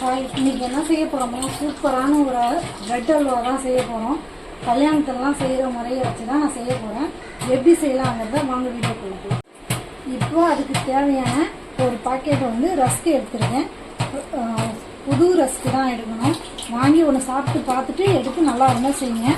Hi இன்னைக்கு என்ன செய்ய போகிறோமோ சூப்பரான ஒரு பிரெட் அல்வா தான் செய்ய போகிறோம் கல்யாணத்துலலாம் செய்கிற முறையை வச்சு தான் நான் செய்ய போகிறேன் எப்படி செய்யலாங்கிறத வாங்க வீடியோ போகலாம் இப்போ அதுக்கு தேவையான ஒரு பாக்கெட் வந்து ரஸ்க் எடுத்துருக்கேன். புது ரஸ்க்கு தான் எடுக்கணும். வாங்கி ஒன்று சாப்பிட்டு பார்த்துட்டு எடுத்து நல்லா இருந்தால் செய்யுங்க.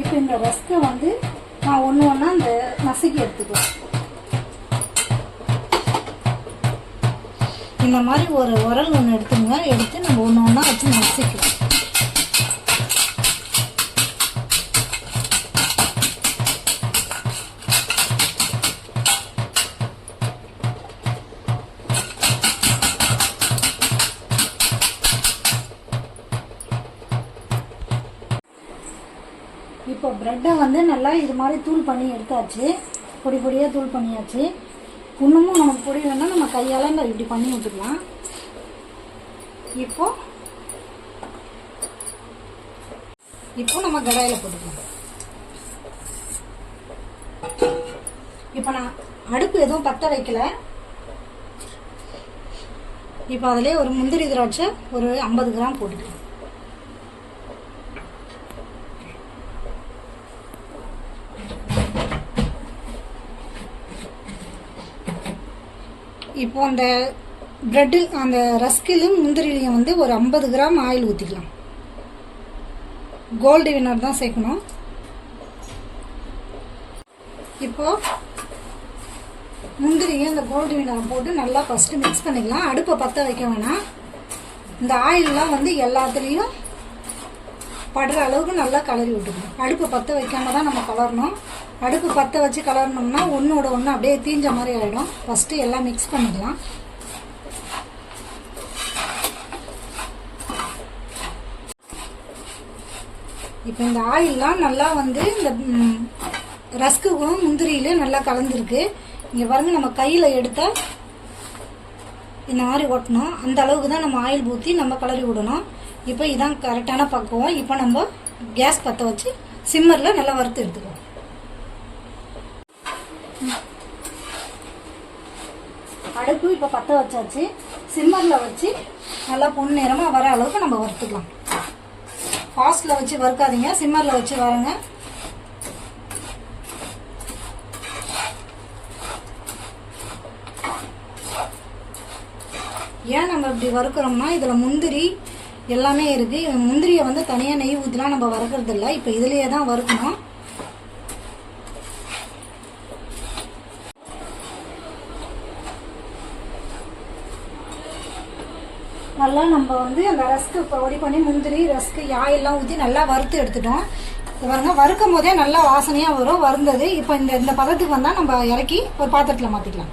இப்போ இந்த ரஸ்க்கை வந்து நான் ஒன்று ஒன்றா இந்த நசுக்கி எடுத்துக்குவேன் இந்த மாதிரி ஒரு உரல் ஒன்று எடுத்துங்க எடுத்து நம்ம ஒன்று ஒன்றா வச்சு நசுக்கலாம் இப்போ ப்ரெட்டை வந்து நல்லா இது மாதிரி தூள் பண்ணி எடுத்தாச்சு. பொடி பொடியாக தூள் பண்ணியாச்சு. இன்னமும் நமக்கு புரியலன்னா நம்ம கையால் இந்த இப்படி பண்ணி விட்டுக்கலாம் இப்போ இப்போ நம்ம கடாயில் போட்டுக்கலாம். இப்போ நான் அடுப்பு எதுவும் பற்ற வைக்கல. இப்போ அதிலே ஒரு முந்திரி திராட்சை ஒரு ஐம்பது கிராம் போட்டுக்கலாம். இப்போ அந்த ப்ரெட்டு அந்த ரஸ்கிலும் முந்திரிலையும் வந்து ஒரு ஐம்பது கிராம் ஆயில் ஊற்றிக்கலாம் கோல்டு வினர் தான் சேர்க்கணும். இப்போ முந்திரியும் இந்த கோல்டு வினர் போட்டு நல்லா ஃபஸ்ட்டு மிக்ஸ் பண்ணிக்கலாம். அடுப்பை பற்ற வைக்க வேணாம். இந்த ஆயிலெலாம் வந்து எல்லாத்துலேயும் படுற அளவுக்கு நல்லா கலரி விட்டுக்கணும். அடுப்பை பற்ற வைக்காம தான் நம்ம கலரணும். அடுப்பு பற்ற வச்சு கலரணும்னா ஒன்றோட ஒன்று அப்படியே தீஞ்ச மாதிரி ஆகிடும் ஃபஸ்ட்டு எல்லாம் மிக்ஸ் பண்ணிக்கலாம். இப்போ இந்த ஆயிலெலாம் நல்லா வந்து இந்த ம், முந்திரியிலையும் நல்லா கலந்துருக்கு. இங்கே பாருங்கள் நம்ம கையில் எடுத்தால் இந்த மாதிரி ஒட்டணும். அந்த அளவுக்கு தான் நம்ம ஆயில் ஊற்றி நம்ம கலரி விடணும். இப்போ இதான் கரெக்டான பக்குவம். இப்போ நம்ம கேஸ் பற்ற வச்சு சிம்மரில் நல்லா வறுத்து எடுத்துக்கலாம். அடுப்பு இப்போ பற்ற வச்சாச்சு. சிம்மரில் வச்சு நல்லா பொன்னிறமாக வர அளவுக்கு நம்ம வறுத்துக்கலாம். ஃபாஸ்ட்டில் வச்சு வறுக்காதீங்க. சிம்மரில் வச்சு வரங்க. ஏன் நம்ம இப்படி வறுக்கிறோம்னா இதில் முந்திரி எல்லாமே இருக்குது முந்திரியை வந்து தனியாக நெய் ஊற்றிலாம் நம்ம வறுக்கிறது இல்லை இப்போ இதுலேயே தான் வறுக்கணும். நல்லா நம்ம வந்து அந்த ரஸ்க்கு பொடி பண்ணி முந்திரி ரஸ்க்கு யாயெல்லாம் ஊற்றி நல்லா வறுத்து எடுத்துட்டோம். பாருங்க வறுக்கும் போதே நல்லா வாசனையாக வரும். வறுந்தது. இப்போ இந்த இந்த பதத்துக்கு வந்தால் நம்ம இறக்கி ஒரு பாத்திரத்தில் மாற்றிக்கலாம்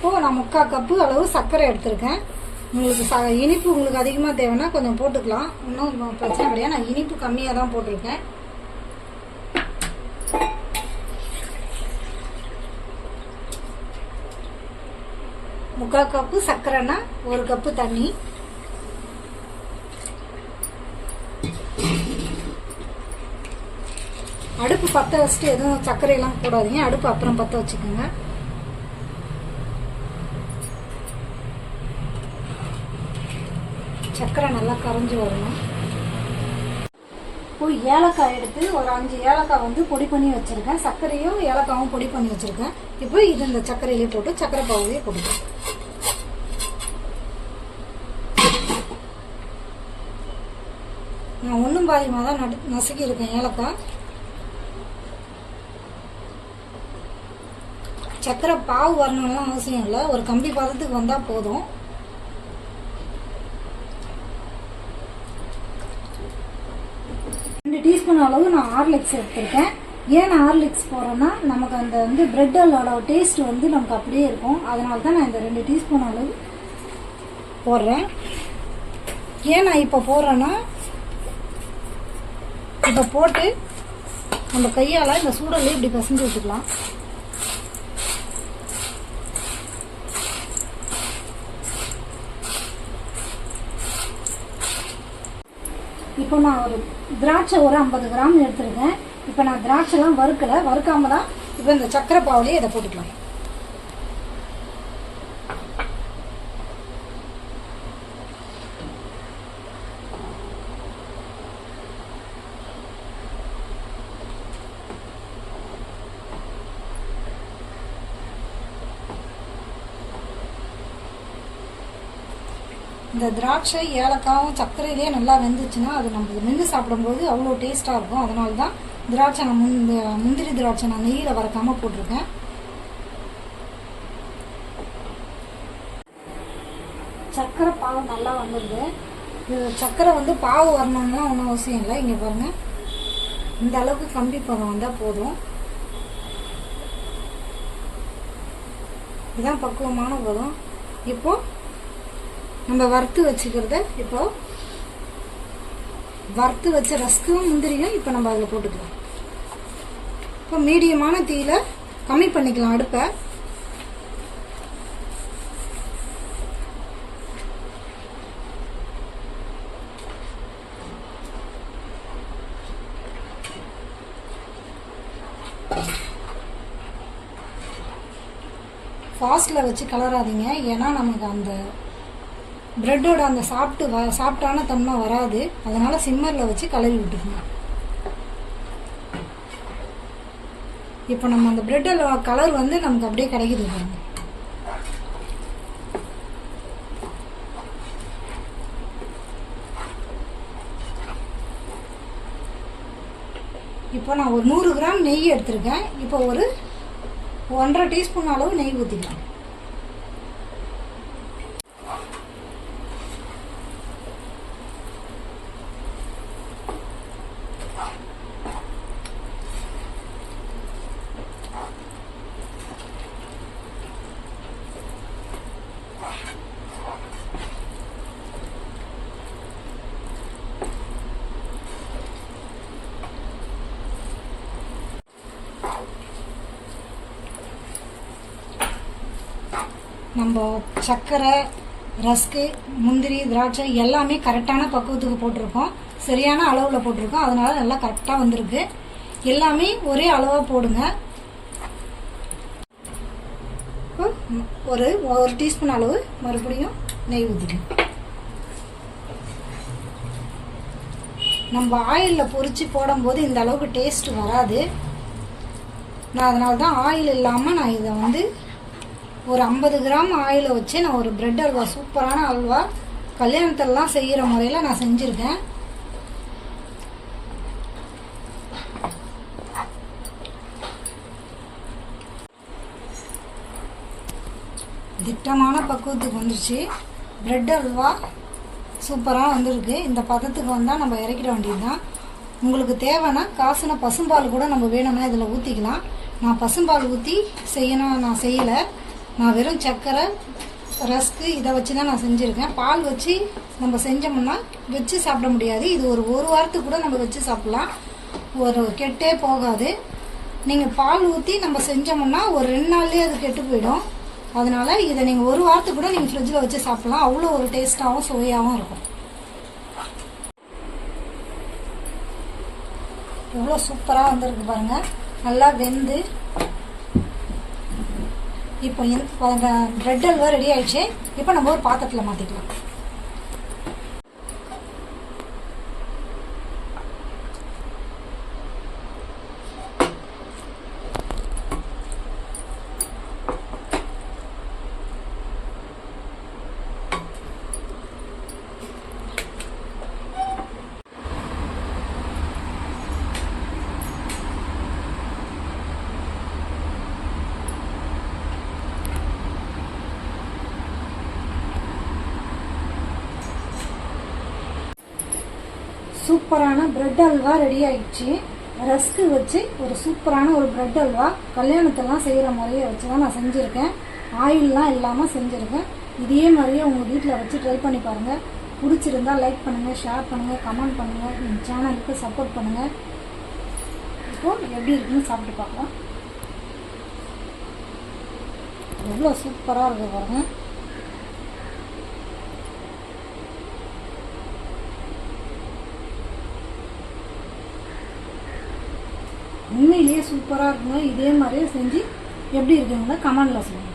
இப்போ நான் முக்கால் கப்பு அளவு சர்க்கரை எடுத்திருக்கேன். உங்களுக்கு ச இனிப்பு உங்களுக்கு அதிகமாக தேவைன்னா கொஞ்சம் போட்டுக்கலாம். இன்னும் பிரச்சனை கிடையாது. நான் இனிப்பு கம்மியாக தான் போட்டிருக்கேன். முக்கால் கப்பு சர்க்கரைன்னா ஒரு கப்பு தண்ணி. அடுப்பு பற்ற வச்சுட்டு எதுவும் சர்க்கரையெல்லாம் போடாதீங்க. அடுப்பு அப்புறம் பற்ற வச்சுக்கோங்க. சர்க்கரை நல்லா கரைஞ்சி வரணும். இப்போ ஏலக்காய் எடுத்து ஒரு அஞ்சு ஏலக்காய் வந்து பொடி பண்ணி வச்சுருக்கேன். சர்க்கரையும் ஏலக்காவும் பொடி பண்ணி வச்சுருக்கேன். இப்போ இது இந்த சர்க்கரையிலே போட்டு சர்க்கரை பாவையே கொடுக்கும் நான் ஒன்றும் பாதியமாக தான் நடு நசுக்கியிருக்கேன் ஏலக்காய். சர்க்கரை பாவு வரணும்லாம் அவசியம் இல்லை. ஒரு கம்பி பதத்துக்கு வந்தால் போதும். டீஸ்பூன் அளவு நான் ஹார்லிக்ஸ் எடுத்திருக்கேன். ஏன் ஹார்லிக்ஸ் போடுறேன்னா நமக்கு அந்த வந்து பிரெட் அளவோட டேஸ்ட் வந்து நமக்கு அப்படியே இருக்கும். அதனால தான் நான் இந்த ரெண்டு டீஸ்பூன் அளவு போடுறேன். ஏன் நான் இப்போ போடுறேன்னா இப்போ போட்டு நம்ம கையால் இந்த சூடல்லே இப்படி பசஞ்சு வச்சுக்கலாம் இப்போ நான் ஒரு திராட்சை ஒரு ஐம்பது கிராம் எடுத்துருக்கேன். இப்போ நான் திராட்சைலாம் வறுக்கலை. வறுக்காம தான் இப்போ இந்த சக்கரை பாவுலேயே இதை போட்டுக்கலாம். இந்த திராட்சை ஏலக்காவும் சர்க்கரையிலே நல்லா வெந்துச்சுன்னா அது நம்மளுக்கு மென்று சாப்பிடும்போது அவ்வளோ டேஸ்ட்டாக இருக்கும். அதனால தான் திராட்சை நான் முந்த முந்திரி திராட்சை நான் நெய்யில் வறக்காமல் போட்டிருக்கேன். சர்க்கரை பாவு நல்லா வந்துடுது. இது சர்க்கரை வந்து பாவு வரணும்னா ஒன்றும் அவசியம் இல்லை. இங்கே பாருங்கள் இந்த அளவுக்கு கம்பி பதம் வந்தால் போதும். இதுதான் பக்குவமான பதம். இப்போது நம்ம வறுத்து வச்சுக்கிறத இப்போ வறுத்து வச்ச ரஸ்க்கும் முந்திரியும் இப்போ நம்ம அதில் போட்டுக்கலாம். இப்போ மீடியமான தீயில கம்மி பண்ணிக்கலாம் அடுப்பை. ஃபாஸ்ட்டில் வச்சு கலராதிங்க. ஏன்னா நமக்கு அந்த பிரெட்டோட அந்த சாப்பிட்டு வ சாப்பிட்டான தன்மை வராது. அதனால சிம்மரில் வச்சு கலரி விட்டுக்கணும் இப்போ நம்ம அந்த பிரெட்டில் கலர் வந்து நமக்கு அப்படியே கிடைக்குது பாருங்க. இப்போ நான் ஒரு நூறு கிராம் நெய் எடுத்திருக்கேன். இப்போ ஒரு ஒன்றரை டீஸ்பூன் அளவு நெய் ஊற்றிக்கலாம் நம்ம சர்க்கரை ரஸ்க்கு முந்திரி திராட்சை எல்லாமே கரெக்டான பக்குவத்துக்கு போட்டிருக்கோம். சரியான அளவில் போட்டிருக்கோம். அதனால் நல்லா கரெக்டாக வந்திருக்கு. எல்லாமே ஒரே அளவாக போடுங்க. ஒரு ஒரு டீஸ்பூன் அளவு மறுபடியும் நெய் ஊற்றிக்கணும் நம்ம ஆயிலில் பொறிச்சு போடும்போது இந்த அளவுக்கு டேஸ்ட் வராது. நான் அதனால தான் ஆயில் இல்லாமல் நான் இதை வந்து ஒரு ஐம்பது கிராம் ஆயிலை வச்சு நான் ஒரு பிரெட் அல்வா சூப்பரான அல்வா கல்யாணத்திலலாம் செய்கிற முறையில் நான் செஞ்சுருக்கேன். திட்டமான பக்குவத்துக்கு வந்துருச்சு. பிரெட் அல்வா சூப்பராக வந்திருக்கு. இந்த பதத்துக்கு வந்தால் நம்ம இறக்கிட வேண்டியது தான் உங்களுக்கு தேவைன்னா காசுன பசும்பால் கூட நம்ம வேணும்னா இதில் ஊற்றிக்கலாம் நான் பசும்பால் ஊற்றி செய்யணும் நான் செய்யலை. நான் வெறும் சர்க்கரை ரஸ்க்கு இதை வச்சு தான் நான் செஞ்சுருக்கேன். பால் வச்சு நம்ம செஞ்சோம்னா வச்சு சாப்பிட முடியாது. இது ஒரு ஒரு வாரத்துக்கு கூட நம்ம வச்சு சாப்பிட்லாம். ஒரு கெட்டே போகாது. நீங்கள் பால் ஊற்றி நம்ம செஞ்சோம்னா ஒரு ரெண்டு நாள்லேயே அது கெட்டு போயிடும். அதனால் இதை நீங்கள் ஒரு வாரத்துக்கு கூட நீங்கள் ஃப்ரிட்ஜில் வச்சு சாப்பிட்லாம். அவ்வளோ ஒரு டேஸ்ட்டாகவும் சுவையாகவும் இருக்கும். எவ்வளோ சூப்பராக வந்திருக்கு பாருங்கள் நல்லா வெந்து இப்போ இந்த பிரெட் அல்வா ரெடி ஆயிடுச்சு. இப்போ நம்ம ஒரு பாத்திரத்தில் மாற்றிக்கலாம் சூப்பரான பிரெட் அல்வா ரெடி ஆயிடுச்சு. ரஸ்க்கு வச்சு ஒரு சூப்பரான ஒரு பிரெட் அல்வா. கல்யாணத்தெல்லாம் செய்கிற முறையை வச்சு தான் நான் செஞ்சுருக்கேன். ஆயிலெலாம் இல்லாமல் செஞ்சுருக்கேன். இதே மாதிரியே உங்கள் வீட்டில் வச்சு ட்ரை பண்ணி பாருங்கள் பிடிச்சிருந்தா லைக் பண்ணுங்கள் ஷேர் பண்ணுங்கள் கமெண்ட் பண்ணுங்கள் என் சேனலுக்கு சப்போர்ட் பண்ணுங்கள் இப்போது எப்படி இருக்குன்னு சாப்பிட்டு பார்க்கலாம். எவ்வளோ சூப்பராக இருக்குது பாருங்கள் உண்மையிலேயே சூப்பராக இருக்குங்க. இதே மாதிரியே செஞ்சு எப்படி இருக்குங்க கமெண்டில் சொல்லுங்கள்